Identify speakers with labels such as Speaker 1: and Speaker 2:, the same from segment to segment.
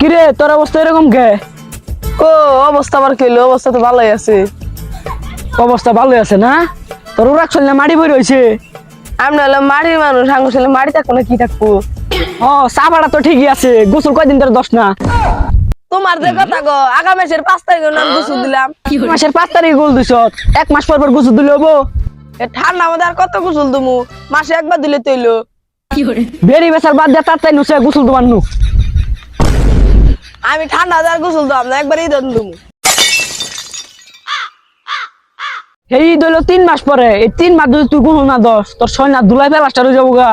Speaker 1: কিরে তোর অবস্থা এরকম কে?
Speaker 2: ও অবস্থা আবার কইলো অবস্থা তো ভালোই আছে।
Speaker 1: অবস্থা ভালো আছে না? তোর ওরা চললে মাটি বই রয়েছে।
Speaker 2: আমি হলো মাটির মানুষ মাটি থাকব না কি থাকব?
Speaker 1: ও তো ঠিকই আছে গোসল কয়দিন ধরে দশ না?
Speaker 2: তোমার যে কথা গো আগামী মাসের পাঁচ তারিখের নাম দুশো দিলাম।
Speaker 1: মাসের পাঁচ তারিখ গোল দিছ এক মাস পর পর গোসল দিলে হব?
Speaker 2: এ ঠান্ডা মধ্যে আর কত গোসল দুমু? মাসে একবার দিলে তৈলো
Speaker 1: বেরি বেচার বাদ দিয়ে তার তাই নুসে গোসল তোমার নু।
Speaker 2: আমি ঠান্ডা আর গোসল দাম না একবার ঈদ দুমু
Speaker 1: এই দইল তিন মাস পরে। এই তিন মাস যদি তুই গোসল না দশ তোর ছয় না দুলাই ফেলাস্টার হয়ে যাব গা।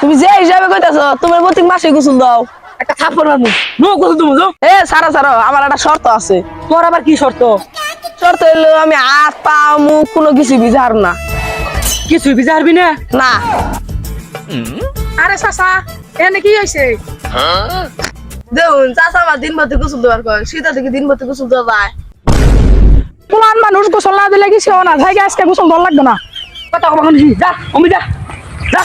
Speaker 2: তুমি যে হিসাবে কইতাছো তোমার প্রতি মাসে গোসল দাও।
Speaker 1: একটা থাপ্পড় মারবো। নো গোসল তুমি যাও।
Speaker 2: এ সারা সারা আমার একটা শর্ত আছে।
Speaker 1: তোর আবার কি শর্ত?
Speaker 2: শর্ত হইল আমি হাত পা মুখ কোনো কিছু বিজার না।
Speaker 1: কিছুই ভিজা হারবি না?
Speaker 2: না।
Speaker 3: আরে চাচা এনে কি হয়েছে
Speaker 2: দেখুন চাষা আমার দিন ভর্তি গোসল দেওয়ার কয় শীতা থেকে দিন ভর্তি গোসল দেওয়া যায়।
Speaker 3: পুরান মানুষ গোসল না দিলে কিছু না যাই আজকে গোসল দেওয়া লাগবে না।
Speaker 1: কথা কখন যা অমি যা যা।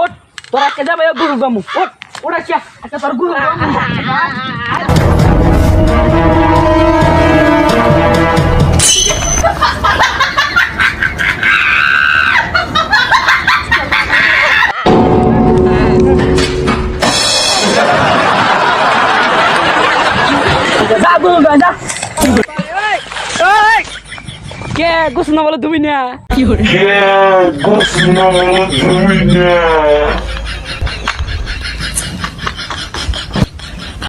Speaker 1: ওঠ, তোর আজকে যাবে গুরু গামু ওঠ ওটা কি তোর গুরু গামু যা গামু যা কে গোসল না বলে তুমি না?
Speaker 4: Yeah, go smell the